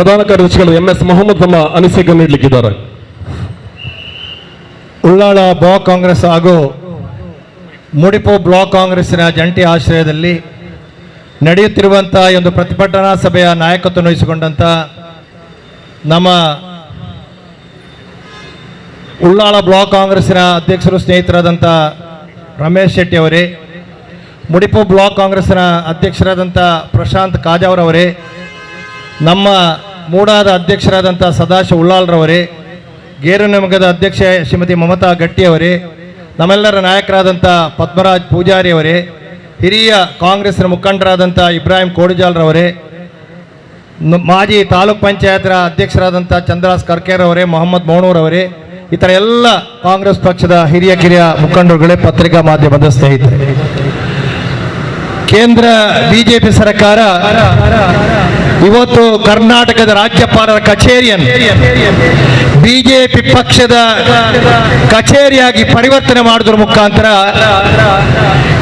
ಪ್ರಧಾನ ಕಾರ್ಯದರ್ಶಿಗಳು M S Mohammed ತಮ್ಮ ಅನಿಸಿಕೆ ನೀಡಲಿಕ್ಕಿದ್ದಾರೆ. ಉಳ್ಳಾಳ ಬ್ಲಾಕ್ ಕಾಂಗ್ರೆಸ್ ಹಾಗೂ ಮುಡಿಪು ಬ್ಲಾಕ್ ಕಾಂಗ್ರೆಸ್ಸಿನ ಜಂಟಿ ಆಶ್ರಯದಲ್ಲಿ ನಡೆಯುತ್ತಿರುವಂಥ ಒಂದು ಪ್ರತಿಭಟನಾ ಸಭೆಯ ನಾಯಕತ್ವ ವಹಿಸಿಕೊಂಡಂಥ ನಮ್ಮ ಉಳ್ಳಾಳ ಬ್ಲಾಕ್ ಕಾಂಗ್ರೆಸ್ಸಿನ ಅಧ್ಯಕ್ಷರು ಸ್ನೇಹಿತರಾದಂಥ ರಮೇಶ್ ಶೆಟ್ಟಿ ಅವರೇ, ಮುಡಿಪು ಬ್ಲಾಕ್ ಕಾಂಗ್ರೆಸ್ಸಿನ ಅಧ್ಯಕ್ಷರಾದಂಥ ಪ್ರಶಾಂತ್ ಕಾಜಾವ್ರವರೇ ನಮ್ಮ ಮೂಡಾದ ಅಧ್ಯಕ್ಷರಾದಂಥ ಸದಾಶಿವ ಗೇರು ಗೇರುನಮಗದ ಅಧ್ಯಕ್ಷೆ ಶ್ರೀಮತಿ ಮಮತಾ ಗಟ್ಟಿಯವರೇ ನಮ್ಮೆಲ್ಲರ ನಾಯಕರಾದಂಥ ಪದ್ಮರಾಜ್ ಪೂಜಾರಿ ಅವರೇ, ಹಿರಿಯ ಕಾಂಗ್ರೆಸ್ನ ಮುಖಂಡರಾದಂಥ ಇಬ್ರಾಹಿಂ ಕೋಡಿಜಾಲ್ರವರೇ ಮಾಜಿ ತಾಲೂಕ್ ಪಂಚಾಯತ್ನ ಅಧ್ಯಕ್ಷರಾದಂಥ ಚಂದ್ರಾಸ್ ಕರ್ಕೇರ್ ಅವರೇ, ಮೊಹಮ್ಮದ್ ಮೋಣೂರವರೇ ಈ ಥರ ಎಲ್ಲ ಕಾಂಗ್ರೆಸ್ ಪಕ್ಷದ ಹಿರಿಯ ಕಿರಿಯ ಮುಖಂಡರುಗಳೇ ಪತ್ರಿಕಾ ಮಾಧ್ಯಮದ ಸ್ನೇಹಿತರೆ. ಕೇಂದ್ರ ಬಿಜೆಪಿ ಸರ್ಕಾರ ಇವತ್ತು ಕರ್ನಾಟಕದ ರಾಜ್ಯಪಾಲರ ಕಚೇರಿಯನ್ನು ಬಿಜೆಪಿ ಪಕ್ಷದ ಕಚೇರಿಯಾಗಿ ಪರಿವರ್ತನೆ ಮಾಡುವುದರ ಮುಖಾಂತರ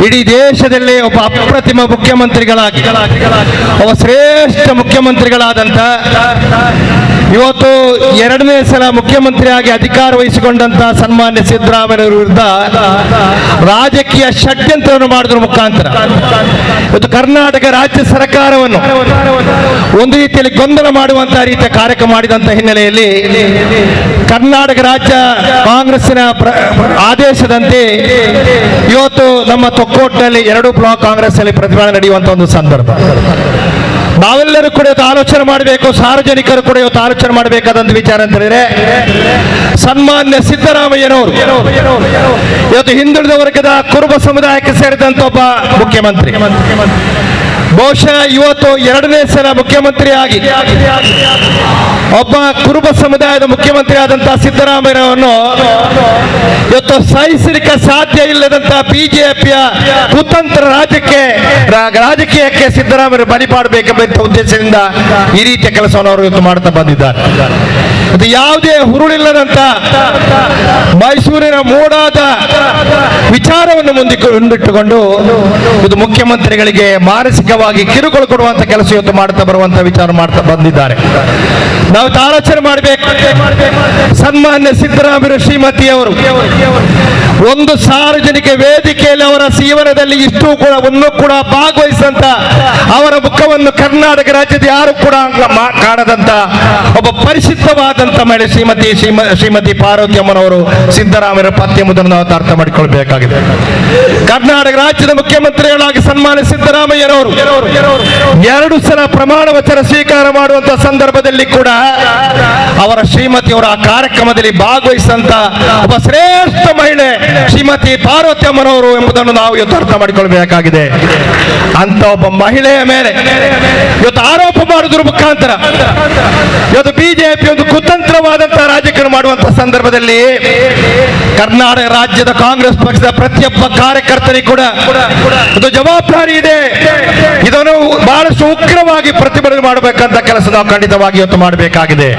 ಇಡೀ ದೇಶದಲ್ಲೇ ಒಬ್ಬ ಅಪ್ರತಿಮ ಮುಖ್ಯಮಂತ್ರಿಗಳಾಗಿ, ಒಬ್ಬ ಶ್ರೇಷ್ಠ ಮುಖ್ಯಮಂತ್ರಿಗಳಾದಂಥ ಇವತ್ತು ಎರಡನೇ ಸಲ ಮುಖ್ಯಮಂತ್ರಿಯಾಗಿ ಅಧಿಕಾರ ವಹಿಸಿಕೊಂಡಂತ ಸನ್ಮಾನ್ಯ ಸಿದ್ದರಾಮಯ್ಯ ವಿರುದ್ಧ ರಾಜಕೀಯ ಷಡ್ಯಂತ್ರವನ್ನು ಮಾಡಿದ್ರು ಮುಖಾಂತರ. ಇವತ್ತು ಕರ್ನಾಟಕ ರಾಜ್ಯ ಸರ್ಕಾರವನ್ನು ಒಂದು ರೀತಿಯಲ್ಲಿ ಗೊಂದಲ ಮಾಡುವಂತಹ ರೀತಿಯ ಕಾರ್ಯಕ್ರಮ ಮಾಡಿದಂತ ಹಿನ್ನೆಲೆಯಲ್ಲಿ ಕರ್ನಾಟಕ ರಾಜ್ಯ ಕಾಂಗ್ರೆಸ್ಸಿನ ಆದೇಶದಂತೆ ಇವತ್ತು ನಮ್ಮ ತೊಕ್ಕೋಟ್ನಲ್ಲಿ ಎರಡು ಬ್ಲಾಕ್ ಕಾಂಗ್ರೆಸ್ ಅಲ್ಲಿ ಪ್ರತಿಭಟನೆ ನಡೆಯುವಂತ ಒಂದು ಸಂದರ್ಭ. ನಾವೆಲ್ಲರೂ ಕೂಡ ಇವತ್ತು ಆಲೋಚನೆ ಮಾಡಬೇಕು, ಸಾರ್ವಜನಿಕರು ಕೂಡ ಇವತ್ತು ಆಲೋಚನೆ ಮಾಡಬೇಕಾದಂತ ವಿಚಾರ ಅಂತ ಹೇಳಿದ್ರೆ, ಸನ್ಮಾನ್ಯ ಸಿದ್ದರಾಮಯ್ಯನವರು, ಇವತ್ತು ಹಿಂದುಳಿದ ವರ್ಗದ ಕುರುಬ ಸಮುದಾಯಕ್ಕೆ ಸೇರಿದಂತ ಒಬ್ಬ ಮುಖ್ಯಮಂತ್ರಿ. ಬಹುಶಃ ಇವತ್ತು ಎರಡನೇ ಸಲ ಮುಖ್ಯಮಂತ್ರಿಯಾಗಿ ಒಬ್ಬ ಕುರುಬ ಸಮುದಾಯದ ಮುಖ್ಯಮಂತ್ರಿ ಆದಂತಹ ಸಿದ್ದರಾಮಯ್ಯನವನ್ನು ಇವತ್ತು ಸಹಿಸಲಿಕ್ಕೆ ಸಾಧ್ಯ ಇಲ್ಲದಂತ ಬಿಜೆಪಿಯ ಕುತಂತ್ರ ರಾಜ್ಯಕ್ಕೆ ರಾಜಕೀಯಕ್ಕೆ ಸಿದ್ದರಾಮಯ್ಯ ಬಲಿಪಾಡಬೇಕೆಂಬ ಉದ್ದೇಶದಿಂದ ಈ ರೀತಿಯ ಕೆಲಸವನ್ನು ಅವರು ಇವತ್ತು ಮಾಡ್ತಾ ಬಂದಿದ್ದಾರೆ. ಅದು ಯಾವುದೇ ಹುರುಳಿಲ್ಲದಂತ ಮೈಸೂರಿನ ಮೂಡಾದ ವಿಚಾರವನ್ನು ಮುಂದಿಟ್ಟು ಮುಂದಿಟ್ಟುಕೊಂಡು ಇದು ಮುಖ್ಯಮಂತ್ರಿಗಳಿಗೆ ಮಾನಸಿಕವಾಗಿ ಕಿರುಕುಳ ಕೊಡುವಂತ ಕೆಲಸ ಇವತ್ತು ಮಾಡ್ತಾ ಬರುವಂತ ವಿಚಾರ ಮಾಡ್ತಾ ಬಂದಿದ್ದಾರೆ. ನಾವು ತಾಳಚನೆ ಮಾಡಬೇಕು. ಸನ್ಮಾನ್ಯ ಸಿದ್ದರಾಮಯ್ಯ ಶ್ರೀಮತಿಯವರು, ಒಂದು ಸಾರ್ವಜನಿಕ ವೇದಿಕೆಯಲ್ಲಿ ಅವರ ಜೀವನದಲ್ಲಿ ಇಷ್ಟು ಕೂಡ ಒಂದು ಕೂಡ ಭಾಗವಹಿಸಂತ ಅವರ ಮುಖವನ್ನು ಕರ್ನಾಟಕ ರಾಜ್ಯದ ಯಾರು ಕೂಡ ಕಾಣದಂತ ಒಬ್ಬ ಪರಿಶುದ್ಧವಾದಂತ ಮಹಿಳೆ ಶ್ರೀಮತಿ, ಶ್ರೀಮ, ಶ್ರೀಮತಿ ಪಾರ್ವತಿ ಅಮ್ಮನವರು ಸಿದ್ದರಾಮಯ್ಯ ಪತ್ನಿ ಮುದ್ರನ ನಾವು ಅರ್ಥ ಮಾಡಿಕೊಳ್ಬೇಕಾಗಿದೆ. ಕರ್ನಾಟಕ ರಾಜ್ಯದ ಮುಖ್ಯಮಂತ್ರಿಗಳಾಗಿ ಸನ್ಮಾನ ಸಿದ್ದರಾಮಯ್ಯನವರು ಎರಡು ಸಲ ಪ್ರಮಾಣ ವಚನ ಸ್ವೀಕಾರ ಮಾಡುವಂತ ಸಂದರ್ಭದಲ್ಲಿ ಕೂಡ ಅವರ ಶ್ರೀಮತಿಯವರ ಆ ಕಾರ್ಯಕ್ರಮದಲ್ಲಿ ಭಾಗವಹಿಸಂತ ಒಬ್ಬ ಶ್ರೇಷ್ಠ ಮಹಿಳೆ ಶ್ರೀಮತಿ ಪಾರ್ವತಿ ಅಮ್ಮನವರು ಎಂಬುದನ್ನು ನಾವು ಇವತ್ತು ಅರ್ಥ ಮಾಡಿಕೊಳ್ಬೇಕಾಗಿದೆ. ಅಂತ ಒಬ್ಬ ಮಹಿಳೆಯ ಮೇಲೆ ಇವತ್ತು ಆರೋಪ ಮಾಡುವುದರ ಮುಖಾಂತರ ಇವತ್ತು ಬಿಜೆಪಿ ಒಂದು ಕುತಂತ್ರವಾದಂತಹ ರಾಜಕೀಯ ಮಾಡುವಂತ ಸಂದರ್ಭದಲ್ಲಿ ಕರ್ನಾಟಕ ರಾಜ್ಯದ ಕಾಂಗ್ರೆಸ್ ಪಕ್ಷದ ಪ್ರತಿಯೊಬ್ಬ ಕಾರ್ಯಕರ್ತನಿಗೆ ಕೂಡ ಇದು ಜವಾಬ್ದಾರಿ ಇದೆ. ಇದನ್ನು ಬಹಳಷ್ಟು ಉಗ್ರವಾಗಿ ಪ್ರತಿಭಟನೆ ಮಾಡಬೇಕಂತ ಕೆಲಸ ನಾವು ಖಂಡಿತವಾಗಿ ಇವತ್ತು ಮಾಡಬೇಕಾಗಿದೆ.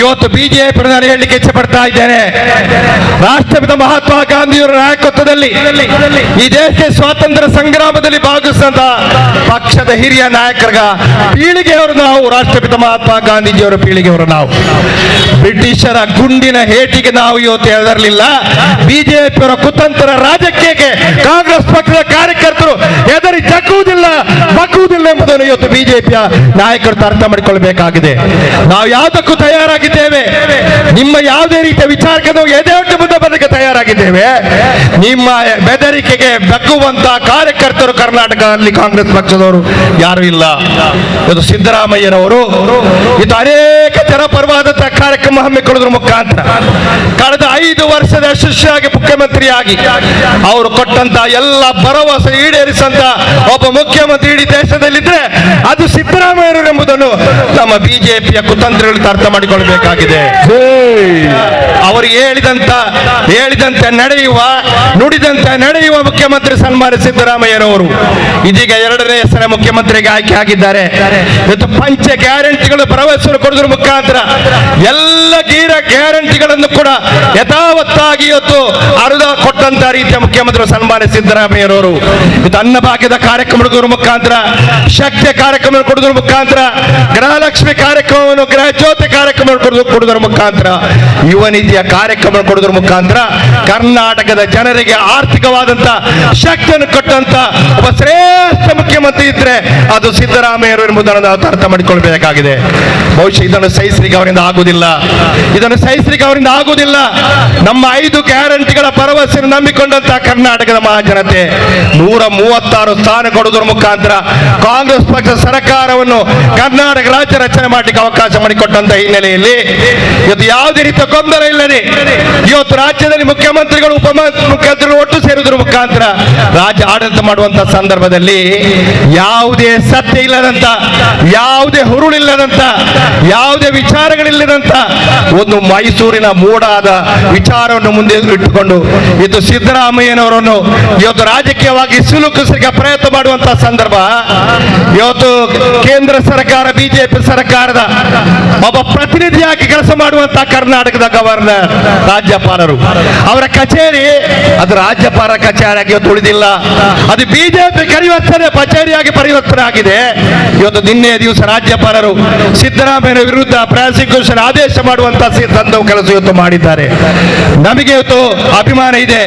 ಇವತ್ತು ಬಿಜೆಪಿ ನಾನು ಹೇಳಲಿಕ್ಕೆ ಇಚ್ಛೆ ಪಡ್ತಾ ಇದ್ದೇನೆ. ರಾಷ್ಟ್ರಪಿತ ಮಹಾತ್ಮ ಗಾಂಧಿಯವರ ನಾಯಕತ್ವದಲ್ಲಿ ಈ ದೇಶಕ್ಕೆ ಸ್ವಾತಂತ್ರ್ಯ ಸಂಗ್ರಾಮದಲ್ಲಿ ಭಾಗಿಸಿದ ಪಕ್ಷದ ಹಿರಿಯ ನಾಯಕರ ಪೀಳಿಗೆಯವರು ನಾವು, ರಾಷ್ಟ್ರಪಿತ ಮಹಾತ್ಮ ಗಾಂಧೀಜಿಯವರ ಪೀಳಿಗೆಯವರು ನಾವು. ಬ್ರಿಟಿಷರ ಗುಂಡಿನ ಹೇಟಿಗೆ ನಾವು ಇವತ್ತು ಎದರಲಿಲ್ಲ ಬಿಜೆಪಿಯವರ ಕುತಂತ್ರ ರಾಜಕೀಯಕ್ಕೆ ಕಾಂಗ್ರೆಸ್ ಪಕ್ಷದ ಕಾರ್ಯಕರ್ತರು ಎದರಿ ಜಗ್ಗುವುದಿಲ್ಲ ಬಗ್ಗುವುದಿಲ್ಲ ಎಂಬುದನ್ನು ಇವತ್ತು ಬಿಜೆಪಿಯ ನಾಯಕರು ಅರ್ಥ ಮಾಡಿಕೊಳ್ಳಬೇಕಾಗಿದೆ ನಾವು ಯಾವುದಕ್ಕೂ ತಯಾರಾಗಿದ್ದೇವೆ. ನಿಮ್ಮ ಯಾವುದೇ ರೀತಿಯ ವಿಚಾರಕ್ಕೆ ನಾವು ಎದೆಯೊಟ್ಟು ಮುಂದೆ ಬರಲಿಕ್ಕೆ ತಯಾರಾಗಿದ್ದೇವೆ. ನಿಮ್ಮ ಬೆದರಿಕೆಗೆ ಬಗ್ಗುವಂತಹ ಕಾರ್ಯಕರ್ತರು ಕರ್ನಾಟಕದಲ್ಲಿ ಕಾಂಗ್ರೆಸ್ ಪಕ್ಷದವರು ಯಾರು ಇಲ್ಲ. ಇದು ಸಿದ್ದರಾಮಯ್ಯನವರು ಇದು ಅನೇಕ ಜನಪರವಾದಂತಹ ಕಾರ್ಯಕ್ರಮ ಹಮ್ಮಿಕೊಳ್ಳುವುದರ ಮುಖಾಂತರ ಕಳೆದ ಐದು ವರ್ಷದ ಯಶಸ್ವಿಯಾಗಿ ಮುಖ್ಯಮಂತ್ರಿಯಾಗಿ ಅವರು ಕೊಟ್ಟಂತ ಎಲ್ಲ ಭರವಸೆ ಈಡೇರಿಸಂತ ಒಬ್ಬ ಮುಖ್ಯಮಂತ್ರಿ ಇಡೀ ದೇಶದಲ್ಲಿದ್ರೆ ಅದು ಸಿದ್ದರಾಮಯ್ಯರು ಎಂಬುದನ್ನು ನಮ್ಮ ಬಿಜೆಪಿಯ ಕುತಂತ್ರಗಳು ಅರ್ಥ ಮಾಡಿಕೊಳ್ಳಬೇಕಾಗಿದೆ. ಅವರು ಹೇಳಿದಂತ, ಹೇಳಿದಂತೆ ನಡೆಯುವ, ನುಡಿದಂತೆ ನಡೆಯುವ ಮುಖ್ಯಮಂತ್ರಿ ಸನ್ಮಾನ ಸಿದ್ದರಾಮಯ್ಯನವರು ಇದೀಗ ಎರಡನೇ ಹೆಸರ ಮುಖ್ಯಮಂತ್ರಿಗೆ ಆಯ್ಕೆ ಆಗಿದ್ದಾರೆ. ಇವತ್ತು ಪಂಚ ಗ್ಯಾರಂಟಿಗಳು ಭರವಸೆ ಕೊಡುವುದರ ಮುಖಾಂತರ ಎಲ್ಲ ಗೀರ ಗ್ಯಾರಂಟಿಗಳನ್ನು ಕೂಡ ಯಥಾವತ್ತಾಗಿ ಇವತ್ತು ಅರುದ ಕೊಟ್ಟಂತ ರೀತಿಯ ಮುಖ್ಯಮಂತ್ರಿ ಸನ್ಮಾನ್ಯ ಸಿದ್ದರಾಮಯ್ಯನವರು ಅನ್ನ ಅನ್ನಭಾಗ್ಯದ ಕಾರ್ಯಕ್ರಮಗಳ ಮುಖಾಂತರ, ಶಕ್ತಿಯ ಕಾರ್ಯಕ್ರಮ ಕೊಡುವುದರ ಮುಖಾಂತರ, ಗೃಹಲಕ್ಷ್ಮಿ ಕಾರ್ಯಕ್ರಮವನ್ನು ಗೃಹ ಜ್ಯೋತಿ ಕಾರ್ಯಕ್ರಮ ಕೊಡುವ- ಕೊಡುವುದರ ಮುಖಾಂತರ, ಯುವ ನಿಧಿಯ ಕಾರ್ಯಕ್ರಮ ಕೊಡುವುದರ ಮುಖಾಂತರ ಕರ್ನಾಟಕದ ಜನರಿಗೆ ಆರ್ಥಿಕವಾದಂತ ಶಕ್ತಿಯನ್ನು ಕೊಟ್ಟಂತ ಒಬ್ಬ ಶ್ರೇಷ್ಠ ಮುಖ್ಯಮಂತ್ರಿ ಇದ್ರೆ ಅದು ಸಿದ್ದರಾಮಯ್ಯರು ಎಂಬುದನ್ನು ನಾವು ಅರ್ಥ ಮಾಡಿಕೊಳ್ಬೇಕಾಗಿದೆ. ಬಹುಶಃ ಇದನ್ನು ಸಹಿಸಲಿಕ್ಕೆ ಅವರಿಂದ ಆಗುವುದಿಲ್ಲ. ಇದನ್ನು ಸಹಿಸ್ಲಿಕ್ಕೆ ಅವರಿಂದ ಆಗುವುದಿಲ್ಲ. ನಮ್ಮ ಐದು ಗ್ಯಾರಂಟಿಗಳ ಭರವಸೆಯನ್ನು ನಂಬಿಕೊಂಡಂತಹ ಕರ್ನಾಟಕದ ಮಹಾಜನತೆ ನೂರ ಮೂವತ್ತಾರು ಸ್ಥಾನ ಕೊಡುವುದರ ಮುಖಾಂತರ ಕಾಂಗ್ರೆಸ್ ಪಕ್ಷ ಸರ್ಕಾರವನ್ನು ಕರ್ನಾಟಕ ರಾಜ್ಯ ರಚನೆ ಮಾಡಲಿಕ್ಕೆ ಅವಕಾಶ ಮಾಡಿಕೊಟ್ಟಂತಹ ಹಿನ್ನೆಲೆಯಲ್ಲಿ ಇವತ್ತು ಯಾವುದೇ ರೀತಿಯ ಗೊಂದಲ ಇಲ್ಲದೆ ಇವತ್ತು ರಾಜ್ಯದಲ್ಲಿ ಮುಖ್ಯಮಂತ್ರಿಗಳು ಉಪ ಸೇರುವುದರ ಮುಖಾಂತರ ರಾಜ್ಯ ಆಡಳಿತ ಮಾಡುವಂತ ಸಂದರ್ಭದಲ್ಲಿ ಯಾವುದೇ ಸತ್ಯ ಇಲ್ಲದಂತ, ಯಾವುದೇ ಹುರುಳಿಲ್ಲದಂತ, ಯಾವುದೇ ವಿಚಾರಗಳಿಲ್ಲದಂತ ಒಂದು ಮೈಸೂರಿನ ಮೂಡಾದ ವಿಚಾರವನ್ನು ಮುಂದೆ ಇಟ್ಟುಕೊಂಡು ಇದು ಸಿದ್ದರಾಮಯ್ಯನವರನ್ನು ಇವತ್ತು ರಾಜಕೀಯವಾಗಿ ಸಿಲುಕಿಸಲಿಕ್ಕೆ ಪ್ರಯತ್ನ ಮಾಡುವಂತ ಸಂದರ್ಭ. ಇವತ್ತು ಕೇಂದ್ರ ಸರ್ಕಾರ, ಬಿಜೆಪಿ ಸರ್ಕಾರದ ಒಬ್ಬ ಪ್ರತಿನಿಧಿಯಾಗಿ ಕೆಲಸ ಮಾಡುವಂತ ಕರ್ನಾಟಕದ ಗವರ್ನರ್ ರಾಜ್ಯಪಾಲರು. ಅವರ ಕಚೇರಿ, ಅದು ರಾಜ್ಯಪಾಲರ ಕಚೇರಿಯಾಗಿ ಉಳಿದಿಲ್ಲ. ಅದು ಬಿಜೆಪಿ ಪರಿವರ್ತನೆ ಕಚೇರಿಯಾಗಿ ಪರಿವರ್ತನೆ ಆಗಿದೆ. ಇವತ್ತು ನಿನ್ನೆ ದಿವಸ ರಾಜ್ಯಪಾಲರು ಸಿದ್ದರಾಮಯ್ಯ ವಿರುದ್ಧ ಪ್ರಾಸಿಕ್ಯೂಷನ್ ಆದೇಶ ಮಾಡುವಂತ ಸಿ- ತಂದ ಕೆಲಸ ಇವತ್ತು ಮಾಡಿದ್ದಾರೆ. ನಮಗೆ ಇವತ್ತು ಅಭಿಮಾನ ಇದೆ,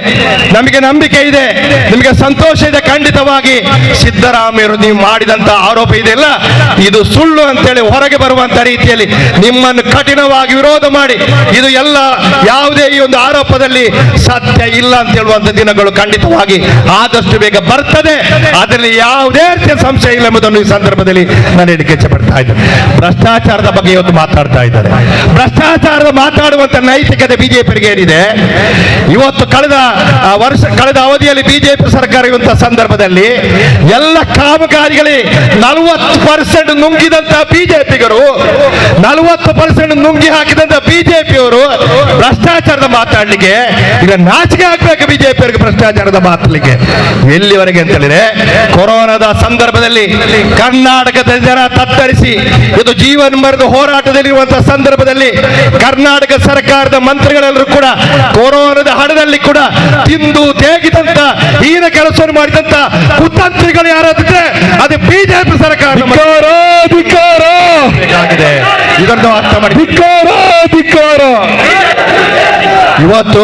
ನಮಗೆ ನಂಬಿಕೆ ಇದೆ, ನಿಮಗೆ ಸಂತೋಷ ಇದೆ ಖಂಡಿತವಾಗಿ. ಸಿದ್ದರಾಮಯ್ಯರು ನೀವು ಮಾಡಿದಂತ ಆರೋಪ ಇದೆಯಲ್ಲ, ಇದು ಸುಳ್ಳು ಅಂತೇಳಿ ಹೊರಗೆ ಬರುವಂತ ರೀತಿಯಲ್ಲಿ ನಿಮ್ಮನ್ನು ಕಠಿಣವಾಗಿ ವಿರೋಧ ಮಾಡಿ. ಇದು ಎಲ್ಲ ಯಾವುದೇ ಈ ಒಂದು ಆರೋಪದಲ್ಲಿ ಸತ್ಯ ಇಲ್ಲ ಅಂತ ಹೇಳುವಂತ ದಿನಗಳು ಖಂಡಿತವಾಗಿ ಆದಷ್ಟು ಬೇಗ ಬರ್ತದೆ. ಅದರಲ್ಲಿ ಯಾವುದೇ ರೀತಿಯ ಸಂಶಯ ಇಲ್ಲ ಎಂಬುದನ್ನು ಈ ಸಂದರ್ಭದಲ್ಲಿ ನಾನು ಹೇಳಿಕೆ ಪಡ್ತಾ ಇದ್ದೇನೆ. ಭ್ರಷ್ಟಾಚಾರದ ಬಗ್ಗೆ ಇವತ್ತು ಮಾತಾಡ್ತಾ ಇದ್ದಾರೆ. ಭ್ರಷ್ಟಾಚಾರದ ಮಾತಾಡುವಂತ ನೈತಿಕತೆ ಬಿಜೆಪಿಗೆ ಏನಿದೆ? ಇವತ್ತು ಕಳೆದ ವರ್ಷ, ಕಳೆದ ಅವಧಿಯಲ್ಲಿ ಬಿಜೆಪಿ ಸರ್ಕಾರ ಇರುವಂತಹ ಸಂದರ್ಭದಲ್ಲಿ ಎಲ್ಲ ಕಾಮಗಾರಿಗಳಿಗೆ ನಲವತ್ತು ಪರ್ಸೆಂಟ್ ನುಂಗಿದಂತಹ ಬಿಜೆಪಿಗರು, ನಲವತ್ತು ಪರ್ಸೆಂಟ್ ನುಂಗಿ ಹಾಕಿದಂತ ಬಿಜೆಪಿಯವರು ಭ್ರಷ್ಟಾಚಾರದ ಮಾತಾಡ್ಲಿಕ್ಕೆ ಈಗ ನಾಚಿಕೆ ಹಾಕ್ಬೇಕು ಬಿಜೆಪಿಯವರಿಗೆ ಭ್ರಷ್ಟಾಚಾರದ ಮಾತಾಡಲಿಕ್ಕೆ. ಎಲ್ಲಿವರೆಗೆ ಅಂತ ಹೇಳಿದ್ರೆ ಕೊರೋನಾದ ಸಂದರ್ಭದಲ್ಲಿ ಕರ್ನಾಟಕದ ಜನ ತತ್ತರಿಸಿ, ಇದು ಜೀವನ ಮರದ ಹೋರಾಟದಲ್ಲಿರುವಂತಹ ಸಂದರ್ಭದಲ್ಲಿ ಕರ್ನಾಟಕ ಸರ್ಕಾರದ ಮಂತ್ರಿಗಳೆಲ್ಲರೂ ಕೂಡ ಕೊರೋನಾದ ಹಣದಲ್ಲಿ ಕೂಡ ತಿಂದು ತೇಗಿದಂತ ಹೀನ ಕೆಲಸವನ್ನು ಮಾಡಿದಂತ ಕುತಂತ್ರಿಗಳು ಯಾರಾದ್ರೆ ಅದು ಬಿಜೆಪಿ ಸರ್ಕಾರ. ಇದನ್ನು ಅರ್ಥ ಮಾಡಿ. ಧಿಕ್ಕಾರ ಧಿಕ್ಕಾರ. ಇವತ್ತು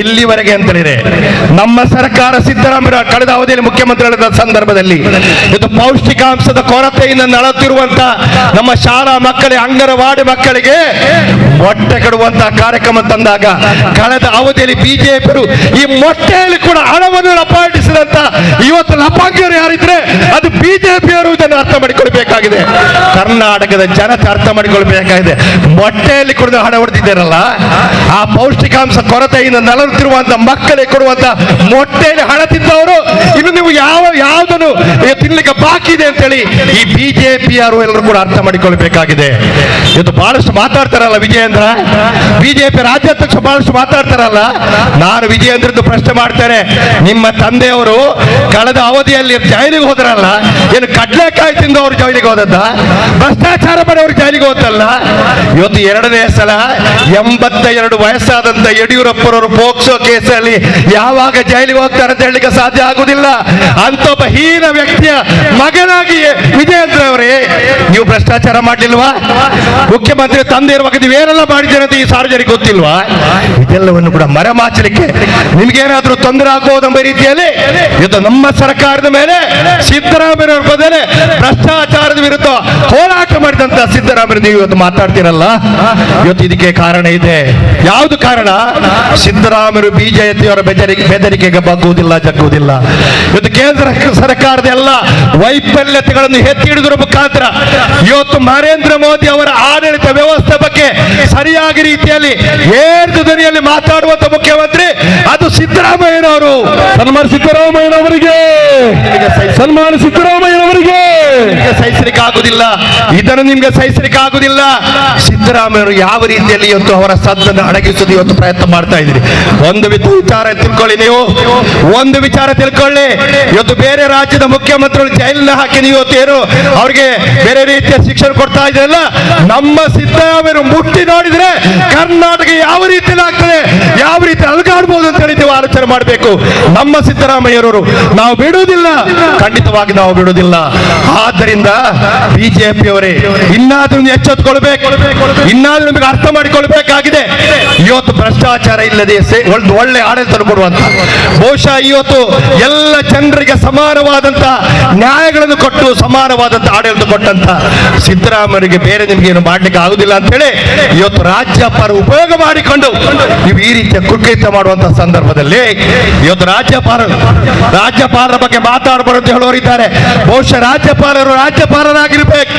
ಇಲ್ಲಿವರೆಗೆ ಅಂತ ಹೇಳಿದೆ ನಮ್ಮ ಸರ್ಕಾರ ಸಿದ್ದರಾಮಯ್ಯ ಕಳೆದ ಅವಧಿಯಲ್ಲಿ ಮುಖ್ಯಮಂತ್ರಿಗಳ ಸಂದರ್ಭದಲ್ಲಿ ಇದು ಪೌಷ್ಟಿಕಾಂಶದ ಕೊರತೆಯಿಂದ ನಳತಿರುವಂತ ನಮ್ಮ ಶಾಲಾ ಮಕ್ಕಳಿಗೆ, ಅಂಗನವಾಡಿ ಮಕ್ಕಳಿಗೆ ಮೊಟ್ಟೆ ಕೊಡುವಂತಹ ಕಾರ್ಯಕ್ರಮ ತಂದಾಗ ಕಳೆದ ಅವಧಿಯಲ್ಲಿ ಬಿಜೆಪಿಯರು ಈ ಮೊಟ್ಟೆಯಲ್ಲಿ ಕೂಡ ಹಣವನ್ನು ಲಪಾಟಿಸಿದಂತ ಇವತ್ತು ಲಪಾಂಗಿಯರು ಯಾರಿದ್ರೆ ಅದು ಬಿಜೆಪಿಯವರು ಇದನ್ನು ಅರ್ಥ ಮಾಡಿಕೊಳ್ಬೇಕಾಗಿದೆ. ಕರ್ನಾಟಕದ ಜನತೆ ಅರ್ಥ ಮಾಡಿಕೊಳ್ಬೇಕಾಗಿದೆ. ಮೊಟ್ಟೆಯಲ್ಲಿ ಕೂಡ ಹಣ ಹೊಡೆದಿದ್ದಾರಲ್ಲ, ಆ ಪೌಷ್ಟಿಕಾಂಶ ಕೊರತೆಯಿಂದ ನಲರುತ್ತಿರುವಂತ ಮಕ್ಕಳಿಗೆ ಕೊಡುವಂತ ಮೊಟ್ಟೆಯಲ್ಲಿ ಹಣ ತಿಂದವರು, ಇನ್ನು ನೀವು ಯಾವ ಯಾವುದನ್ನು ತಿನ್ಲಿಕ್ಕೆ ಬಾಕಿ ಇದೆ ಅಂತೇಳಿ ಈ ಬಿಜೆಪಿಯವರು ಎಲ್ಲರೂ ಕೂಡ ಅರ್ಥ ಮಾಡಿಕೊಳ್ಬೇಕಾಗಿದೆ. ಇದು ಬಹಳಷ್ಟು ಮಾತಾಡ್ತಾರಲ್ಲ ವಿಜಯೇಂದ್ರ? ಬಿಜೆಪಿ ರಾಜ್ಯಾಧ್ಯಕ್ಷ ಬಹಳಷ್ಟು ಮಾತಾಡ್ತಾರಲ್ಲ? ನಾನು ವಿಜಯೇಂದ್ರದ್ದು ಪ್ರಶ್ನೆ ಮಾಡ್ತೇನೆ. ನಿಮ್ಮ ತಂದೆಯವರು ಕಳೆದ ಅವಧಿಯಲ್ಲಿ ಜೈಲಿಗೆ ಹೋದ್ರಲ್ಲ, ಏನು ಕಡ್ಲೆಕಾಯಿ ಅವರು ಜೈಲಿಗೆ ಹೋದದ್ದ? ಭ್ರಷ್ಟಾಚಾರ ಮಾಡಿ ಅವ್ರು ಜೈಲಿಗೆ ಹೋದಲ್ಲ ಇವತ್ತು ಎರಡನೇ ಸಲ ಎಂಬತ್ತ ಎರಡು ವಯಸ್ಸಾದಂತ ಯಡಿಯೂರಪ್ಪರವರು ಪೋಕ್ಸೋ ಕೇಸಲ್ಲಿ ಯಾವಾಗ ಜೈಲಿಗೆ ಹೋಗ್ತಾರೆ ಅಂತ ಹೇಳಲಿಕ್ಕೆ ಸಾಧ್ಯ ಆಗುದಿಲ್ಲ. ಅಂತ ಒಬ್ಬ ಹೀನ ವ್ಯಕ್ತಿಯ ಮಗನಾಗಿ ವಿಜಯೇಂದ್ರ ಅವರೇ, ನೀವು ಭ್ರಷ್ಟಾಚಾರ ಮಾಡಲಿಲ್ವಾ? ಮುಖ್ಯಮಂತ್ರಿ ತಂದೆ ಇರುವಾಗ ನೀವೇನೆಲ್ಲ ಮಾಡಿದ್ದೀರಿ ಅಂತ ಈ ಸಾರ್ವಜನಿಕ ಗೊತ್ತಿಲ್ವಾ? ಇದೆಲ್ಲವನ್ನು ಕೂಡ ಮರೆಮಾಚಲಿಕ್ಕೆ ನಿಮ್ಗೇನಾದ್ರೂ ತೊಂದರೆ ಆಗ್ಬೋದು ಎಂಬ ರೀತಿಯಲ್ಲಿ ಇದು ನಮ್ಮ ಸರ್ಕಾರದ ಮೇಲೆ ಸಿದ್ದರಾಮಯ್ಯ ಬದಲೇ ಭ್ರಷ್ಟಾಚಾರದ ವಿರುದ್ಧ ಹೋರಾಟ ಮಾಡಿದಂತ ಸಿದ್ದರಾಮಯ್ಯ ನೀವು ಇವತ್ತು ಮಾತಾಡ್ತೀರಲ್ಲ? ಇವತ್ತು ಇದಕ್ಕೆ ಕಾರಣ ಇದೆ. ಯಾವುದು ಕಾರಣ? ಸಿದ್ದರಾಮಯ್ಯ ಬಿಜೆಪಿಯವರ ಬೆದರಿಕೆ ಬೆದರಿಕೆಗೆ ಬಗ್ಗುವುದಿಲ್ಲ ಜಗ್ಗುವುದಿಲ್ಲ. ಇವತ್ತು ಕೇಂದ್ರ ಸರ್ಕಾರದ ಎಲ್ಲ ವೈಫಲ್ಯತೆಗಳನ್ನು ಎತ್ತಿ ಹಿಡಿದ್ರ ಮುಖಾಂತರ ಇವತ್ತು ನರೇಂದ್ರ ಮೋದಿ ಅವರ ಆಡಳಿತ ವ್ಯವಸ್ಥೆ ಬಗ್ಗೆ ಸರಿಯಾಗಿ ರೀತಿಯಲ್ಲಿ ಏರ್ದು ಧ್ವನಿಯಲ್ಲಿ ಮಾತಾಡುವಂತ ಮುಖ್ಯಮಂತ್ರಿ ಅದು ಸಿದ್ದರಾಮಯ್ಯನವರು. ಸನ್ಮಾನ ಸಿದ್ದರಾಮಯ್ಯನವರಿಗೆ. ಸನ್ಮಾನ ಸಿದ್ದರಾಮಯ್ಯನವರಿಗೆ. ಸಹಿಸಲಿಕ್ಕೆ ಆಗುದಿಲ್ಲ ಇದನ್ನು ನಿಮ್ಗೆ ಸಹಿಸಲಿಕ್ಕೆ ಆಗುದಿಲ್ಲ ಸಿದ್ದರಾಮಯ್ಯರು ಯಾವ ರೀತಿಯಲ್ಲಿ ಇವತ್ತು ಅವರ ಸದ್ದನ್ನು ಅಡಗಿಸೋದು ಇವತ್ತು ಪ್ರಯತ್ನ ಮಾಡ್ತಾ ಇದ್ದೀರಿ? ಒಂದು ವಿಚಾರ ತಿಳ್ಕೊಳ್ಳಿ ನೀವು. ಒಂದು ವಿಚಾರ ತಿಳ್ಕೊಳ್ಳಿ. ಇವತ್ತು ಬೇರೆ ರಾಜ್ಯದ ಮುಖ್ಯಮಂತ್ರಿಗಳು ಜೈಲಿನ ಹಾಕಿ ನೀವು ಇವತ್ತು ಏನು ಅವ್ರಿಗೆ ಬೇರೆ ರೀತಿಯ ಶಿಕ್ಷಣ ಕೊಡ್ತಾ ಇದ್ರಲ್ಲ, ನಮ್ಮ ಸಿದ್ದರಾಮಯ್ಯರು ಮುಟ್ಟಿ ನೋಡಿದ್ರೆ ಕರ್ನಾಟಕ ಯಾವ ರೀತಿಯಲ್ಲಿ ಆಗ್ತದೆ, ಯಾವ ರೀತಿ ಅಲ್ಗಾಡ್ಬೋದು ಅಂತ ಹೇಳಿ ಆಲೋಚನೆ ಮಾಡಬೇಕು. ನಮ್ಮ ಸಿದ್ದರಾಮಯ್ಯರವರು ನಾವು ಬಿಡುವುದಿಲ್ಲ. ಖಂಡಿತವಾಗಿ ನಾವು ಬಿಡುವುದಿಲ್ಲ. ಆದ್ದರಿಂದ ಬಿಜೆಪಿ ಅವರೇ ಇನ್ನಾದ್ರೂ ಎಚ್ಚೆತ್ತುಕೊಳ್ಬೇಕು ಇನ್ನಾದ್ರೂ ನಿಮಗೆ ಅರ್ಥ ಮಾಡಿಕೊಳ್ಬೇಕಾಗಿದೆ. ಇವತ್ತು ಭ್ರಷ್ಟಾಚಾರ ಇಲ್ಲದೆ ಒಳ್ಳೆ ಆಡಳಿತ ಕೊಡುವಂತ. ಬಹುಶಃ ಇವತ್ತು ಎಲ್ಲ ಜನರಿಗೆ ಸಮಾನವಾದಂತ, ನ್ಯಾಯಗಳನ್ನು ಕೊಟ್ಟು ಸಮಾನವಾದಂತ ಆಡಳಿತ ಕೊಟ್ಟಂತ ಸಿದ್ದರಾಮಯ್ಯರಿಗೆ ಬೇರೆ ನಿಮ್ಗೆ ಏನು ಮಾಡ್ಲಿಕ್ಕೆ ಆಗುದಿಲ್ಲ ಅಂತ ಹೇಳಿ ಇವತ್ತು ರಾಜ್ಯಪಾಲ ಉಪಯೋಗ ಮಾಡಿಕೊಂಡು ನೀವು ಈ ರೀತಿಯ ಕುಕೃತ್ಯ ಮಾಡುವಂತ ಸಂದರ್ಭದಲ್ಲಿ ಇವತ್ತು ರಾಜ್ಯಪಾಲ ರಾಜ್ಯಪಾಲರ ಬಗ್ಗೆ ಮಾತಾಡಬಾರದು ಅಂತ ಹೇಳೋರಿದ್ದಾರೆ. ಬಹುಶಃ ರಾಜ್ಯಪಾಲರು ರಾಜ್ಯಪಾಲರಾಗಿರ್ಬೇಕು.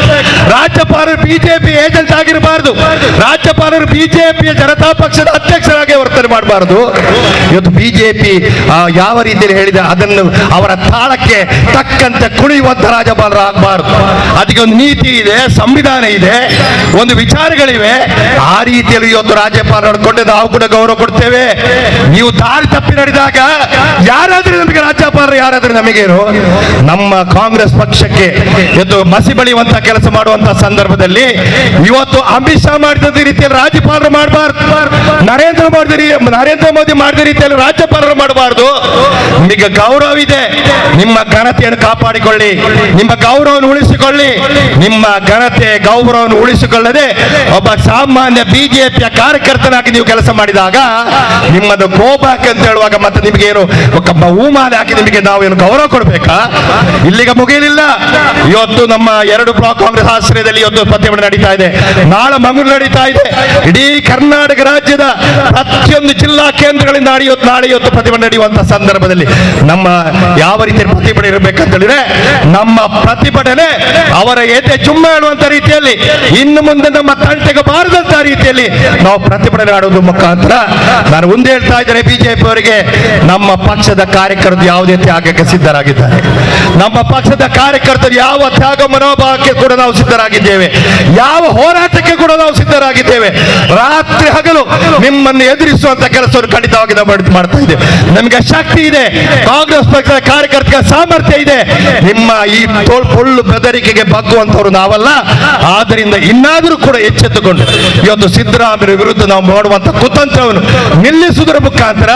ರಾಜ್ಯಪಾಲರು ಬಿಜೆಪಿ ಏಜೆಂಟ್ ಆಗಿರಬಾರದು. ರಾಜ್ಯಪಾಲರು ಬಿಜೆಪಿಯ ಜನತಾ ಪಕ್ಷದ ಅಧ್ಯಕ್ಷರಾಗಿ ವರ್ತನೆ ಮಾಡಬಾರದು. ಇವತ್ತು ಬಿಜೆಪಿ ಯಾವ ರೀತಿಯಲ್ಲಿ ಹೇಳಿದೆ, ಅದನ್ನು ಅವರ ತಾಳಕ್ಕೆ ತಕ್ಕಂತೆ ಕುಣಿಯುವಂತ ರಾಜ್ಯಪಾಲರು ಆಗಬಾರದು. ಅದಕ್ಕೆ ಒಂದು ನೀತಿ ಇದೆ, ಸಂವಿಧಾನ ಇದೆ, ಒಂದು ವಿಚಾರಗಳಿವೆ. ಆ ರೀತಿಯಲ್ಲಿ ಇವತ್ತು ರಾಜ್ಯಪಾಲ ನಡ್ಕೊಂಡು ನಾವು ಕೂಡ ಗೌರವ ಕೊಡ್ತೇವೆ. ನೀವು ದಾರಿ ತಪ್ಪಿ ನಡೆದಾಗ ಯಾರಾದ್ರೂ ನಮಗೆ ರಾಜ್ಯಪಾಲರು, ಯಾರಾದ್ರೂ ನಮಗೇನು ನಮ್ಮ ಕಾಂಗ್ರೆಸ್ ಪಕ್ಷಕ್ಕೆ, ಇವತ್ತು ಮಸಿ ಬಳಿಯುವಂತ ಕೆಲಸ ಮಾಡುವಂತ ಸಂದರ್ಭದಲ್ಲಿ ಇವತ್ತು ಅಮಿತ್ ಶಾ ಮಾಡಿದ ರೀತಿಯಲ್ಲಿ ರಾಜ್ಯಪಾಲರು ಮಾಡಬಾರ್ದು. ನರೇಂದ್ರ ಮೋದಿ ನರೇಂದ್ರ ಮೋದಿ ಮಾಡಿದ ರೀತಿಯಲ್ಲಿ ರಾಜ್ಯಪಾಲರು ಮಾಡಬಾರ್ದು. ನಿಮಗೆ ಗೌರವ ಇದೆ. ನಿಮ್ಮ ಘನತೆಯನ್ನು ಕಾಪಾಡಿಕೊಳ್ಳಿ. ನಿಮ್ಮ ಗೌರವವನ್ನು ಉಳಿಸಿಕೊಳ್ಳಿ. ನಿಮ್ಮ ಘನತೆ ಗೌರವವನ್ನು ಉಳಿಸಿಕೊಳ್ಳದೆ ಒಬ್ಬ ಸಾಮಾನ್ಯ ಬಿಜೆಪಿಯ ಕಾರ್ಯಕರ್ತನಾಗಿ ನೀವು ಕೆಲಸ ಮಾಡಿದಾಗ ನಿಮ್ಮದು ಗೋಬಾಕ್ ಅಂತ ಹೇಳುವಾಗ ಮತ್ತೆ ನಿಮಗೆ ಏನು ಹೂಮಾಲೆ ಹಾಕಿ ನಿಮಗೆ ನಾವು ಏನು ಗೌರವ ಕೊಡಬೇಕಾ? ಇಲ್ಲಿಗೆ ಮುಗಿಯಲಿಲ್ಲ. ಇವತ್ತು ನಮ್ಮ ಎರಡು ಬ್ಲಾಕ್ ಕಾಂಗ್ರೆಸ್ ಆಶ್ರಯದಲ್ಲಿ ಇವತ್ತು ಪ್ರತಿಭಟನೆ ನಡೀತಾ ಇದೆ. ನಾಳೆ ಮಂಗಳೂರು ನಡೀತಾ ಇದೆ. ಇಡೀ ಕರ್ನಾಟಕ ರಾಜ್ಯದ ಪ್ರತಿಯೊಂದು ಜಿಲ್ಲಾ ಕೇಂದ್ರಗಳಿಂದ ಇವತ್ತು ನಾಳೆ ಇವತ್ತು ಪ್ರತಿಭಟನೆ ನಡೆಯುವಂತ ಸಂದರ್ಭದಲ್ಲಿ ನಮ್ಮ ಯಾವ ರೀತಿ ಪ್ರತಿಭಟನೆ ಇರಬೇಕಂತ ಹೇಳಿದ್ರೆ ನಮ್ಮ ಪ್ರತಿಭಟನೆ ಅವರ ಎದೆ ಚುಮ್ಮ ಹೇಳುವಂತ ರೀತಿಯಲ್ಲಿ, ಇನ್ನು ಮುಂದೆ ನಮ್ಮ ತಂಟೆಗೆ ಬಾರದಂತ ರೀತಿಯಲ್ಲಿ ನಾವು ಪ್ರತಿಭಟನೆ ಮಾಡುವುದು ಮುಖಾಂತರ ನಾನು ಮುಂದೆ ಹೇಳ್ತಾ ಇದ್ದೇನೆ, ಬಿಜೆಪಿ ಅವರಿಗೆ ನಮ್ಮ ಪಕ್ಷದ ಕಾರ್ಯಕರ್ತರು ಯಾವುದೇ ತ್ಯಾಗಕ್ಕೆ ಸಿದ್ಧರಾಗಿದ್ದಾರೆ. ನಮ್ಮ ಪಕ್ಷದ ಕಾರ್ಯಕರ್ತರು ಯಾವ ತ್ಯಾಗ ಮನೋಭಾವಕ್ಕೆ ಕೂಡ ನಾವು ಸಿದ್ಧರಾಗಿದ್ದೇವೆ. ಯಾವ ಹೋರಾಟಕ್ಕೆ ಕೂಡ ನಾವು ಸಿದ್ಧರಾಗಿದ್ದೇವೆ. ರಾತ್ರಿ ಹಗಲು ನಿಮ್ಮನ್ನು ಎದುರಿಸುವಂತ ಕೆಲಸವನ್ನು ಖಂಡಿತವಾಗಿ ನಾವು ಮಾಡ್- ಮಾಡ್ತಾ ಇದ್ದೇವೆ. ನಮಗೆ ಶಕ್ತಿ ಇದೆ. ಕಾಂಗ್ರೆಸ್ ಪಕ್ಷದ ಕಾರ್ಯಕರ್ತರ ಸಾಮರ್ಥ್ಯ ಇದೆ. ನಿಮ್ಮ ಈ ಪೊಳ್ಳು ಬೆದರಿಕೆಗೆ ಬಗ್ಗುವಂತವರು ನಾವಲ್ಲ. ಆದ್ದರಿಂದ ಇನ್ನಾದರೂ ಕೂಡ ಎಚ್ಚೆತ್ತುಕೊಂಡು ಒಂದು ಸಿದ್ದರಾಮಯ್ಯ ವಿರುದ್ಧ ನಾವು ಮಾಡುವಂತ ಕುತಂತ್ರವನ್ನು ನಿಲ್ಲಿಸುವುದರ ಮುಖಾಂತರ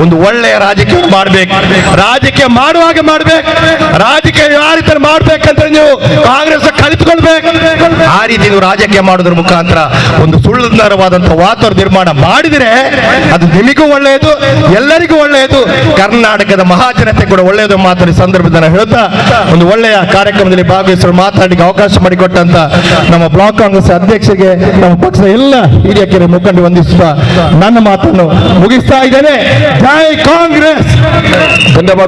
ಒಂದು ಒಳ್ಳೆಯ ರಾಜಕೀಯ ಮಾಡಬೇಕು. ರಾಜಕೀಯ ಮಾಡುವಾಗ ಮಾಡ್ಬೇಕು. ರಾಜಕೀಯ ಯಾವ ರೀತಿ ಮಾಡ್ಬೇಕಂತ ನೀವು ಕಾಂಗ್ರೆಸ್ ಕಲಿತುಕೊಳ್ಬೇಕು. ರೀತಿ ನೀವು ರಾಜಕೀಯ ಮಾಡೋದ್ರ ಮುಖಾಂತರ ಒಂದು ಸುಳ್ಳರವಾದಂತಹ ವಾತಾವರಣ ನಿರ್ಮಾಣ ಮಾಡಿದರೆ ಅದು ನಿಮಗೂ ಒಳ್ಳೆಯದು, ಎಲ್ಲರಿಗೂ ಒಳ್ಳೆಯದು. ಕರ್ನಾಟಕದ ಮಹಾಜನತೆ ಕೂಡ ಒಳ್ಳೆಯದು ಮಾತಾಡಿ ಸಂದರ್ಭದಲ್ಲಿ ಹೇಳ್ತಾ ಒಂದು ಒಳ್ಳೆಯ ಕಾರ್ಯಕ್ರಮದಲ್ಲಿ ಭಾಗವಹಿಸಲು ಮಾತಾಡಲಿಕ್ಕೆ ಅವಕಾಶ ಮಾಡಿಕೊಟ್ಟಂತ ನಮ್ಮ ಬ್ಲಾಕ್ ಕಾಂಗ್ರೆಸ್ ಅಧ್ಯಕ್ಷರಿಗೆ, ನಮ್ಮ ಪಕ್ಷದ ಎಲ್ಲ ಹಿರಿಯ ಕೆರೆ ಮುಖಂಡ ವಂದಿಸುತ್ತಾ ನನ್ನ ಮಾತನ್ನು ಮುಗಿಸ್ತಾ ಇದ್ದೇನೆ. ಜೈ ಕಾಂಗ್ರೆಸ್! ಧನ್ಯವಾದ.